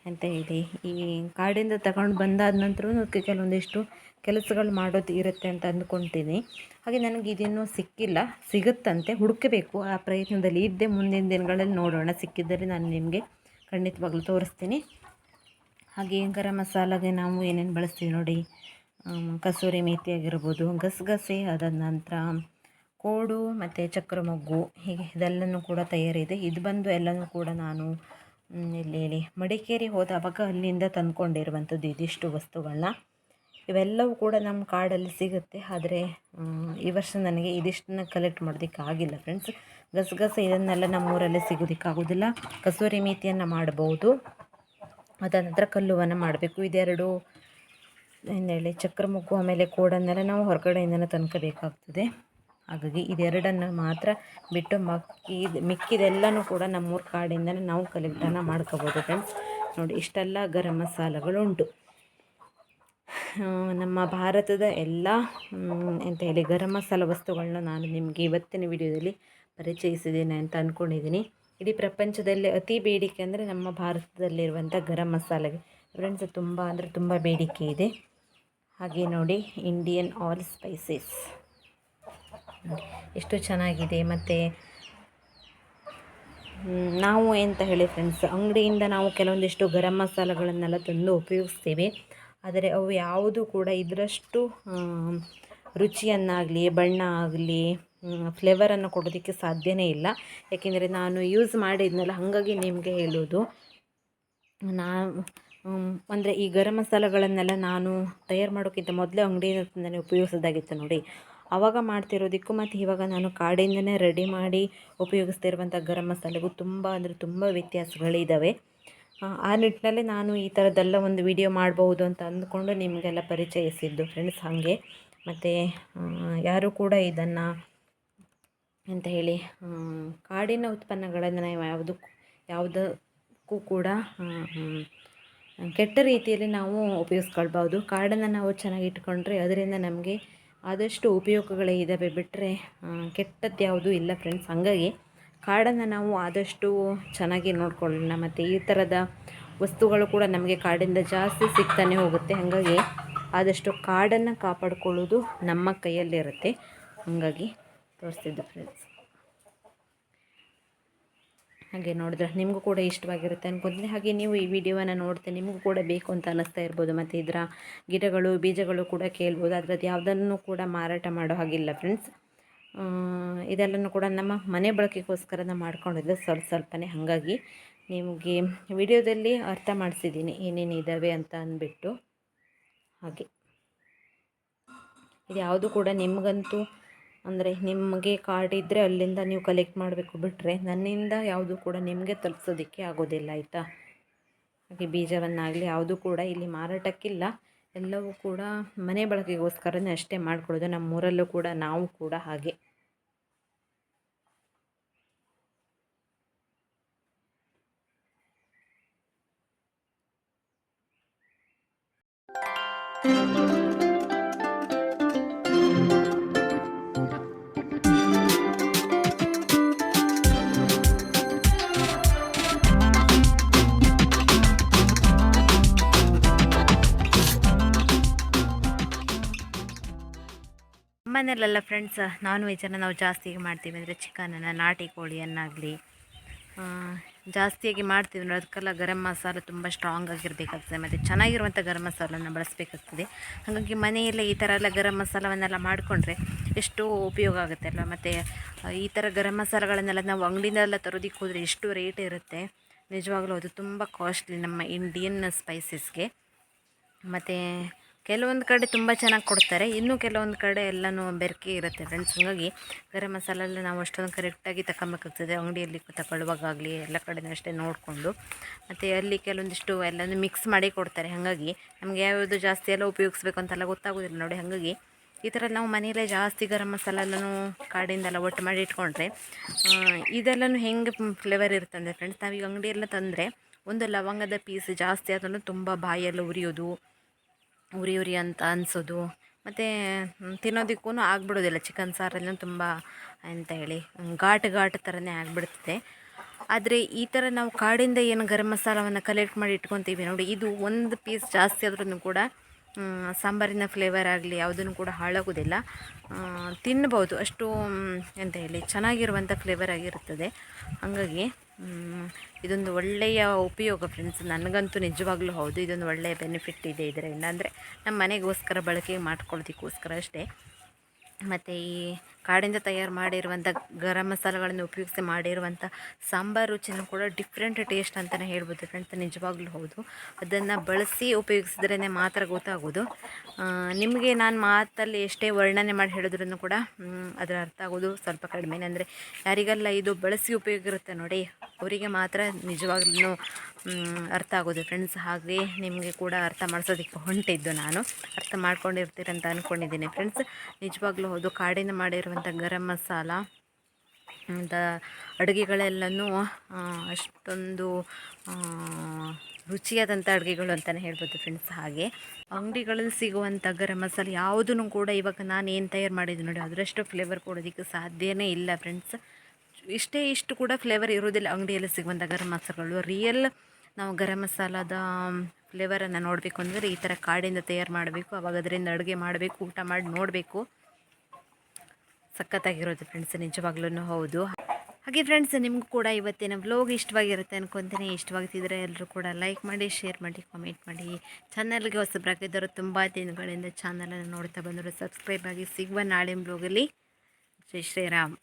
ಅಂತ ಹೇಳಿ ಈ ಕಾಡಿಂದ ತಗೊಂಡು ಬಂದಾದ ನಂತರ ಕೆಲವೊಂದಿಷ್ಟು ಕೆಲಸಗಳು ಮಾಡೋದು ಇರುತ್ತೆ ಅಂತ ಅಂದ್ಕೊತೀನಿ. ಹಾಗೆ ನನಗೆ ಇದಿನ್ನೂ ಸಿಕ್ಕಿಲ್ಲ. ಸಿಗುತ್ತಂತೆ. ಹುಡುಕಬೇಕು. ಆ ಪ್ರಯತ್ನದಲ್ಲಿ ಇದ್ದೆ. ಮುಂದಿನ ದಿನಗಳಲ್ಲಿ ನೋಡೋಣ. ಸಿಕ್ಕಿದ್ದರೆ ನಾನು ನಿಮಗೆ ಖಂಡಿತವಾಗ್ಲೂ ತೋರಿಸ್ತೀನಿ. ಹಾಗೆ ಗರಂ ಮಸಾಲಾಗೆ ನಾವು ಏನೇನು ಬಳಸ್ತೀವಿ ನೋಡಿ. ಕಸೂರಿ ಮೇಥಿ ಆಗಿರ್ಬೋದು, ಗಸಗಸೆ ಅದಾದ ನಂತರ ಕೋಡು ಮತ್ತು ಚಕ್ರ ಮೊಗ್ಗು ಹೀಗೆ ಇದೆಲ್ಲನೂ ಕೂಡ ತಯಾರಿದೆ. ಇದು ಬಂದು ಎಲ್ಲನೂ ಕೂಡ ನಾನು ಇಲ್ಲಿ ಹೇಳಿ. ಮಡಿಕೇರಿ ಹೋದವಾಗ ಅಲ್ಲಿಂದ ತಂದ್ಕೊಂಡಿರುವಂಥದ್ದು ಇದಿಷ್ಟು ವಸ್ತುಗಳನ್ನ ಇವೆಲ್ಲವೂ ಕೂಡ ನಮ್ಮ ಕಾಡಲ್ಲಿ ಸಿಗುತ್ತೆ. ಆದರೆ ಈ ವರ್ಷ ನನಗೆ ಇದಿಷ್ಟನ್ನ ಕಲೆಕ್ಟ್ ಮಾಡೋದಕ್ಕೆ ಆಗಿಲ್ಲ ಫ್ರೆಂಡ್ಸ್ ಗಸಗಸೆ ಇದನ್ನೆಲ್ಲ ನಮ್ಮ ಊರಲ್ಲೇ ಸಿಗೋದಕ್ಕಾಗೋದಿಲ್ಲ ಕಸೂರಿ ಮೀತಿಯನ್ನು ಮಾಡಬಹುದು ಅದಾದ ನಂತರ ಕಲ್ಲುವನ್ನು ಮಾಡಬೇಕು. ಇದೆರಡು ಏನು ಹೇಳಿ ಚಕ್ರ ಮುಗ್ಗು ಆಮೇಲೆ ಕೋಡನ್ನೆಲ್ಲ ನಾವು ಹೊರಗಡೆಯಿಂದನೇ ತನ್ಕೋಬೇಕಾಗ್ತದೆ ಹಾಗಾಗಿ ಇದೆರಡನ್ನು ಮಾತ್ರ ಬಿಟ್ಟು ಮಕ್ಕಿ ಮಿಕ್ಕಿದೆಲ್ಲನೂ ಕೂಡ ನಮ್ಮೂರು ಕಾಡಿಂದನೇ ನಾವು ಕಲೆಕ್ಟನ್ನು ಮಾಡ್ಕೋಬೋದು ಫ್ರೆಂಡ್ಸ್ ನೋಡಿ, ಇಷ್ಟೆಲ್ಲ ಗರಂ ಮಸಾಲಗಳುಂಟು. ನಮ್ಮ ಭಾರತದ ಎಲ್ಲ ಎಂತ ಹೇಳಿ, ಗರಂ ಮಸಾಲ ವಸ್ತುಗಳನ್ನ ನಾನು ನಿಮಗೆ ಇವತ್ತಿನ ವಿಡಿಯೋದಲ್ಲಿ ಪರಿಚಯಿಸಿದ್ದೇನೆ ಅಂತ ಅಂದ್ಕೊಂಡಿದ್ದೀನಿ ಇಡೀ ಪ್ರಪಂಚದಲ್ಲಿ ಅತಿ ಬೇಡಿಕೆ ಅಂದರೆ ನಮ್ಮ ಭಾರತದಲ್ಲಿರುವಂಥ ಗರಂ ಮಸಾಲೆಗೆ ಫ್ರೆಂಡ್ಸ್ ತುಂಬ ಅಂದರೆ ತುಂಬ ಬೇಡಿಕೆ ಇದೆ. ಹಾಗೆ ನೋಡಿ ಇಂಡಿಯನ್ ಆಲ್ ಸ್ಪೈಸಸ್ ಎಷ್ಟು ಚೆನ್ನಾಗಿದೆ ಮತ್ತು ನಾವು ಎಂತ ಹೇಳಿ ಫ್ರೆಂಡ್ಸ್ ಅಂಗಡಿಯಿಂದ ನಾವು ಕೆಲವೊಂದಿಷ್ಟು ಗರಂ ಮಸಾಲೆಗಳನ್ನೆಲ್ಲ ತಂದು ಉಪಯೋಗಿಸ್ತೀವಿ. ಆದರೆ ಅವು ಯಾವುದು ಕೂಡ ಇದರಷ್ಟು ರುಚಿಯನ್ನಾಗಲಿ, ಬಣ್ಣ ಆಗಲಿ ಫ್ಲೇವರನ್ನು ಕೊಡೋದಕ್ಕೆ ಸಾಧ್ಯವೇ ಇಲ್ಲ. ಯಾಕೆಂದರೆ ನಾನು ಯೂಸ್ ಮಾಡಿದ್ನಲ್ಲ, ಹಾಗಾಗಿ ನಿಮಗೆ ಹೇಳೋದು. ನಾ ಅಂದರೆ ಈ ಗರಂ ಮಸಾಲೆಗಳನ್ನೆಲ್ಲ ನಾನು ತಯಾರು ಮಾಡೋಕ್ಕಿಂತ ಮೊದಲೇ ಅಂಗಡಿಯಿಂದ ಉಪಯೋಗಿಸೋದಾಗಿತ್ತು ನೋಡಿ. ಆವಾಗ ಮಾಡ್ತಿರೋದಕ್ಕೂ ಮತ್ತು ಇವಾಗ ನಾನು ಕಾಡಿಂದನೇ ರೆಡಿ ಮಾಡಿ ಉಪಯೋಗಿಸ್ತಿರುವಂಥ ಗರಂ ಮಸಾಲೆಗೂ ತುಂಬ ಅಂದರೆ ತುಂಬ ವ್ಯತ್ಯಾಸಗಳಿದ್ದಾವೆ ಆ ನಿಟ್ಟಿನಲ್ಲಿ ನಾನು ಈ ಥರದ್ದೆಲ್ಲ ಒಂದು ವಿಡಿಯೋ ಮಾಡಬಹುದು ಅಂತ ಅಂದ್ಕೊಂಡು ನಿಮಗೆಲ್ಲ ಪರಿಚಯಿಸಿದ್ದು ಫ್ರೆಂಡ್ಸ್ ಹಾಗೆ. ಮತ್ತು ಯಾರು ಕೂಡ ಇದನ್ನು ಅಂತ ಹೇಳಿ ಕಾಡಿನ ಉತ್ಪನ್ನಗಳನ್ನು ನಾವು ಯಾವುದಕ್ಕೂ ಯಾವುದಕ್ಕೂ ಕೂಡ ಕೆಟ್ಟ ರೀತಿಯಲ್ಲಿ ನಾವು ಉಪಯೋಗಿಸ್ಕೊಳ್ಬೋದು ಕಾಡನ್ನು ನಾವು ಚೆನ್ನಾಗಿ ಇಟ್ಕೊಂಡ್ರೆ ಅದರಿಂದ ನಮಗೆ ಆದಷ್ಟು ಉಪಯೋಗಗಳೇ ಇದ್ದಾವೆ ಬಿಟ್ಟರೆ ಕೆಟ್ಟದ್ದು ಯಾವುದೂ ಇಲ್ಲ ಫ್ರೆಂಡ್ಸ್ ಹಾಗಾಗಿ ಕಾಡನ್ನು ನಾವು ಆದಷ್ಟು ಚೆನ್ನಾಗಿ ನೋಡ್ಕೊಳ್ಳೋಣ. ಮತ್ತು ಈ ಥರದ ವಸ್ತುಗಳು ಕೂಡ ನಮಗೆ ಕಾಡಿಂದ ಜಾಸ್ತಿ ಸಿಗ್ತಾನೆ ಹೋಗುತ್ತೆ. ಹಾಗಾಗಿ ಆದಷ್ಟು ಕಾಡನ್ನು ಕಾಪಾಡಿಕೊಳ್ಳೋದು ನಮ್ಮ ಕೈಯಲ್ಲಿರುತ್ತೆ. ಹಾಗಾಗಿ ತೋರಿಸ್ತಿದ್ದು ಫ್ರೆಂಡ್ಸ್ ಹಾಗೆ ನೋಡಿದ್ರೆ ನಿಮಗೂ ಕೂಡ ಇಷ್ಟವಾಗಿರುತ್ತೆ ಅನ್ಕೊತೀನಿ. ಹಾಗೆ ನೀವು ಈ ವಿಡಿಯೋವನ್ನು ನೋಡ್ತೀನಿ ನಿಮಗೂ ಕೂಡ ಬೇಕು ಅಂತ ಅನ್ನಿಸ್ತಾ ಇರ್ಬೋದು. ಮತ್ತು ಇದರ ಗಿಡಗಳು, ಬೀಜಗಳು ಕೂಡ ಕೇಳ್ಬೋದು. ಅದರದ್ದು ಯಾವುದನ್ನು ಕೂಡ ಮಾರಾಟ ಮಾಡೋ ಹಾಗಿಲ್ಲ ಫ್ರೆಂಡ್ಸ್ ಇದೆಲ್ಲನೂ ಕೂಡ ನಮ್ಮ ಮನೆ ಬಳಕೆಗೋಸ್ಕರ ಮಾಡ್ಕೊಂಡಿದ್ದೆ ಸ್ವಲ್ಪ ಸ್ವಲ್ಪನೇ. ಹಾಗಾಗಿ ನಿಮಗೆ ವಿಡಿಯೋದಲ್ಲಿ ಅರ್ಥ ಮಾಡಿಸಿದ್ದೀನಿ ಏನೇನು ಇದ್ದಾವೆ ಅಂತ ಅಂದ್ಬಿಟ್ಟು. ಹಾಗೆ. ಇದು ಯಾವುದು ಕೂಡ ನಿಮಗಂತೂ ಅಂದರೆ ನಿಮಗೆ ಕಾರ್ಡ್ ಇದ್ದರೆ ಅಲ್ಲಿಂದ ನೀವು ಕಲೆಕ್ಟ್ ಮಾಡಬೇಕು ಬಿಟ್ಟರೆ ನನ್ನಿಂದ ಯಾವುದು ಕೂಡ ನಿಮಗೆ ತಲುಪ್ಸೋದಕ್ಕೆ ಆಗೋದಿಲ್ಲ, ಆಯಿತಾ? ಹಾಗೆ ಬೀಜವನ್ನಾಗಲಿ ಯಾವುದು ಕೂಡ ಇಲ್ಲಿ ಮಾರಾಟಕ್ಕಿಲ್ಲ. ಎಲ್ಲವೂ ಕೂಡ ಮನೆ ಬಳಕೆಗೋಸ್ಕರನೇ ಅಷ್ಟೇ ಮಾಡ್ಕೊಳ್ಳೋದು. ನಮ್ಮೂರಲ್ಲೂ ಕೂಡ ನಾವು ಕೂಡ ಹಾಗೆ. ಮನೆಯಲ್ಲೆಲ್ಲ ಫ್ರೆಂಡ್ಸ್ ನಾನ್ ವೆಜ್ಜನ್ನು ನಾವು ಜಾಸ್ತಿಯಾಗಿ ಮಾಡ್ತೀವಿ. ಅಂದರೆ ಚಿಕನನ್ನು ನಾಟಿ ಕೋಳಿಯನ್ನಾಗಲಿ ಜಾಸ್ತಿಯಾಗಿ ಮಾಡ್ತೀವಿ. ಅಂದರೆ ಅದಕ್ಕೆಲ್ಲ ಗರಂ ಮಸಾಲ ತುಂಬ ಸ್ಟ್ರಾಂಗ್ ಆಗಿರಬೇಕಾಗ್ತದೆ. ಮತ್ತು ಚೆನ್ನಾಗಿರುವಂಥ ಗರಂ ಮಸಾಲನ್ನು ಬಳಸಬೇಕಾಗ್ತದೆ. ಹಾಗಾಗಿ ಮನೆಯಲ್ಲೇ ಈ ಥರ ಎಲ್ಲ ಗರಂ ಮಸಾಲವನ್ನೆಲ್ಲ ಮಾಡಿಕೊಂಡ್ರೆ ಎಷ್ಟೋ ಉಪಯೋಗ ಆಗುತ್ತೆ ಅಲ್ವ? ಮತ್ತು ಈ ಥರ ಗರಂ ಮಸಾಲಗಳನ್ನೆಲ್ಲ ನಾವು ಅಂಗಡಿನೆಲ್ಲ ತರೋದಿಕ್ಕೆ ಹೋದರೆ ಎಷ್ಟು ರೇಟ್ ಇರುತ್ತೆ? ನಿಜವಾಗ್ಲೂ ಅದು ತುಂಬ ಕಾಸ್ಟ್ಲಿ ನಮ್ಮ ಇಂಡಿಯನ್ ಸ್ಪೈಸಸ್ಗೆ ಮತ್ತು ಕೆಲವೊಂದು ಕಡೆ ತುಂಬ ಚೆನ್ನಾಗಿ ಕೊಡ್ತಾರೆ. ಇನ್ನು ಕೆಲವೊಂದು ಕಡೆ ಎಲ್ಲನೂ ಬೆರಕೆ ಇರುತ್ತೆ ಫ್ರೆಂಡ್ಸ್ ಹಾಗಾಗಿ ಗರಂ ಮಸಾಲೆ ಎಲ್ಲ ನಾವು ಅಷ್ಟೊಂದು ಕರೆಕ್ಟಾಗಿ ತಗೊಬೇಕಾಗ್ತದೆ ಅಂಗಡಿಯಲ್ಲಿ ತಗೊಳ್ಳುವಾಗಲಿ ಎಲ್ಲ ಕಡೆನೂ ಅಷ್ಟೇ ನೋಡಿಕೊಂಡು. ಮತ್ತು ಅಲ್ಲಿ ಕೆಲವೊಂದಿಷ್ಟು ಎಲ್ಲನೂ ಮಿಕ್ಸ್ ಮಾಡಿ ಕೊಡ್ತಾರೆ. ಹಾಗಾಗಿ ನಮಗೆ ಯಾವ್ಯಾವುದು ಜಾಸ್ತಿ ಎಲ್ಲ ಉಪಯೋಗಿಸ್ಬೇಕು ಅಂತೆಲ್ಲ ಗೊತ್ತಾಗೋದಿಲ್ಲ ನೋಡಿ. ಹಾಗಾಗಿ ಈ ಥರ ನಾವು ಮನೆಯಲ್ಲೇ ಜಾಸ್ತಿ ಗರಂ ಮಸಾಲೆಲ್ಲೂ ಕಾಡಿಂದೆಲ್ಲ ಒಟ್ಟು ಮಾಡಿ ಇಟ್ಕೊಂಡ್ರೆ ಇದೆಲ್ಲನೂ ಹೆಂಗೆ ಫ್ಲೇವರ್ ಇರುತ್ತೆ ಅಂದರೆ ಫ್ರೆಂಡ್ಸ್ ನಾವೀಗ ಅಂಗಡಿಯೆಲ್ಲ ತಂದರೆ ಒಂದು ಲವಂಗದ ಪೀಸ್ ಜಾಸ್ತಿ ಅದನ್ನು ತುಂಬ ಬಾಯೆಲ್ಲ ಉರಿಯೋದು ಉರಿ ಉರಿ ಅಂತ ಅನಿಸೋದು. ಮತ್ತು ತಿನ್ನೋದಕ್ಕೂ ಆಗ್ಬಿಡೋದಿಲ್ಲ. ಚಿಕನ್ ಸಾರಲ್ಲೂ ತುಂಬ ಎಂತ ಹೇಳಿ ಘಾಟ್ ಘಾಟ್ ಥರನೇ ಆಗಿಬಿಡ್ತದೆ. ಆದರೆ ಈ ಥರ ನಾವು ಕಾಡಿಂದ ಏನು ಗರಂ ಮಸಾಲವನ್ನು ಕಲೆಕ್ಟ್ ಮಾಡಿ ಇಟ್ಕೊತೀವಿ ನೋಡಿ, ಇದು ಒಂದು ಪೀಸ್ ಜಾಸ್ತಿ ಆದ್ರೂ ಕೂಡ ಸಾಂಬಾರಿನ ಫ್ಲೇವರ್ ಆಗಲಿ, ಯಾವುದನ್ನು ಕೂಡ ಹಾಳಾಗೋದಿಲ್ಲ. ತಿನ್ಬೋದು, ಅಷ್ಟು ಎಂತ ಹೇಳಿ ಚೆನ್ನಾಗಿರುವಂಥ ಫ್ಲೇವರ್ ಆಗಿರುತ್ತದೆ. ಹಾಗಾಗಿ ಇದೊಂದು ಒಳ್ಳೆಯ ಉಪಯೋಗ ಫ್ರೆಂಡ್ಸ್ ನನಗಂತೂ ನಿಜವಾಗ್ಲೂ ಹೌದು, ಇದೊಂದು ಒಳ್ಳೆಯ ಬೆನಿಫಿಟ್ ಇದೆ ಇದರಿಂದ ಅಂದರೆ ನಮ್ಮ ಮನೆಗೋಸ್ಕರ ಬಳಕೆ ಮಾಡ್ಕೊಳ್ಳೋದಕ್ಕೋಸ್ಕರ ಅಷ್ಟೇ. ಮತ್ತು ಈ ಕಾಡಿಂದ ತಯಾರು ಮಾಡಿರುವಂಥ ಗರಂ ಮಸಾಲೆಗಳನ್ನು ಉಪಯೋಗಿಸಿ ಮಾಡಿರುವಂಥ ಸಾಂಬಾರು ರುಚಿನೂ ಕೂಡ ಡಿಫ್ರೆಂಟ್ ಟೇಸ್ಟ್ ಅಂತಲೇ ಹೇಳ್ಬೋದು. ಫ್ರೆಂಡ್ಸ್ ನಿಜವಾಗ್ಲೂ ಹೌದು. ಅದನ್ನು ಬಳಸಿ ಉಪಯೋಗಿಸಿದ್ರೇ ಮಾತ್ರ ಗೊತ್ತಾಗೋದು. ನಿಮಗೆ ನಾನು ಮಾತಲ್ಲಿ ಎಷ್ಟೇ ವರ್ಣನೆ ಮಾಡಿ ಹೇಳಿದ್ರೂ ಕೂಡ ಅದರ ಅರ್ಥ ಆಗೋದು ಸ್ವಲ್ಪ ಕಡಿಮೆ. ಅಂದರೆ ಯಾರಿಗೆಲ್ಲ ಇದು ಬಳಸಿ ಉಪಯೋಗ ಇರುತ್ತೆ ನೋಡಿ, ಅವರಿಗೆ ಮಾತ್ರ ನಿಜವಾಗ್ಲೂ ಅರ್ಥ ಆಗೋದು. ಫ್ರೆಂಡ್ಸ್ ಹಾಗೆ ನಿಮಗೆ ಕೂಡ ಅರ್ಥ ಮಾಡಿಸೋದಕ್ಕೆ ಹೊಂಟಿದ್ದು ನಾನು. ಅರ್ಥ ಮಾಡ್ಕೊಂಡಿರ್ತೀರಂತ ಅಂದ್ಕೊಂಡಿದ್ದೀನಿ ಫ್ರೆಂಡ್ಸ್ ನಿಜವಾಗ್ಲೂ ಹೌದು. ಕಾಡಿನ ಮಾಡಿರುವಂಥ ಗರಂ ಮಸಾಲ. ಅಂತ ಅಡುಗೆಗಳೆಲ್ಲನೂ ಅಷ್ಟೊಂದು ರುಚಿಯಾದಂಥ ಅಡುಗೆಗಳು ಅಂತಲೇ ಹೇಳ್ಬೋದು ಫ್ರೆಂಡ್ಸ್ ಹಾಗೆ. ಅಂಗಡಿಗಳಲ್ಲಿ ಸಿಗುವಂಥ ಗರಂ ಮಸಾಲೆ ಯಾವುದೂ ಕೂಡ ಇವಾಗ ನಾನು ಏನು ತಯಾರು ಮಾಡಿದ್ದು ನೋಡಿ, ಅದರಷ್ಟು ಫ್ಲೇವರ್ ಕೊಡೋದಕ್ಕೆ ಸಾಧ್ಯವೇ ಇಲ್ಲ ಫ್ರೆಂಡ್ಸ್ ಇಷ್ಟೇ ಇಷ್ಟು ಕೂಡ ಫ್ಲೇವರ್ ಇರೋದಿಲ್ಲ ಅಂಗಡಿಯಲ್ಲಿ ಸಿಗುವಂಥ ಗರಂ ಮಸಾಲೆಗಳು. ರಿಯಲ್ ನಾವು ಗರಂ ಮಸಾಲದ ಫ್ಲೇವರನ್ನು ನೋಡಬೇಕು ಅಂದರೆ ಈ ಥರ ಕಾಡಿಂದ ತಯಾರು ಮಾಡಬೇಕು, ಅವಾಗ ಅದರಿಂದ ಅಡುಗೆ ಮಾಡಬೇಕು, ಊಟ ಮಾಡಿ ನೋಡಬೇಕು. ಸಖತ್ತಾಗಿರೋದು ಫ್ರೆಂಡ್ಸ್ ನಿಜವಾಗ್ಲೂ ಹೌದು. ಹಾಗೆ ಫ್ರೆಂಡ್ಸ್ ನಿಮಗೂ ಕೂಡ ಇವತ್ತಿನ ವ್ಲೋಗ್ ಇಷ್ಟವಾಗಿರುತ್ತೆ ಅನ್ಕೊತೀನಿ. ಇಷ್ಟವಾಗ್ತಿದ್ರೆ ಎಲ್ಲರೂ ಕೂಡ ಲೈಕ್ ಮಾಡಿ ಶೇರ್ ಮಾಡಿ ಕಾಮೆಂಟ್ ಮಾಡಿ. ಚಾನಲ್ಗೆ ಹೊಸಬ್ರಾಗಿದ್ದರು ತುಂಬ ದಿನಗಳಿಂದ ಚಾನಲನ್ನು ನೋಡ್ತಾ ಬಂದರು ಸಬ್ಸ್ಕ್ರೈಬ್ ಆಗಿ ಸಿಗುವ ನಾಳೆ ಬ್ಲೋಗಲ್ಲಿ ಜೈ ಶ್ರೀರಾಮ್.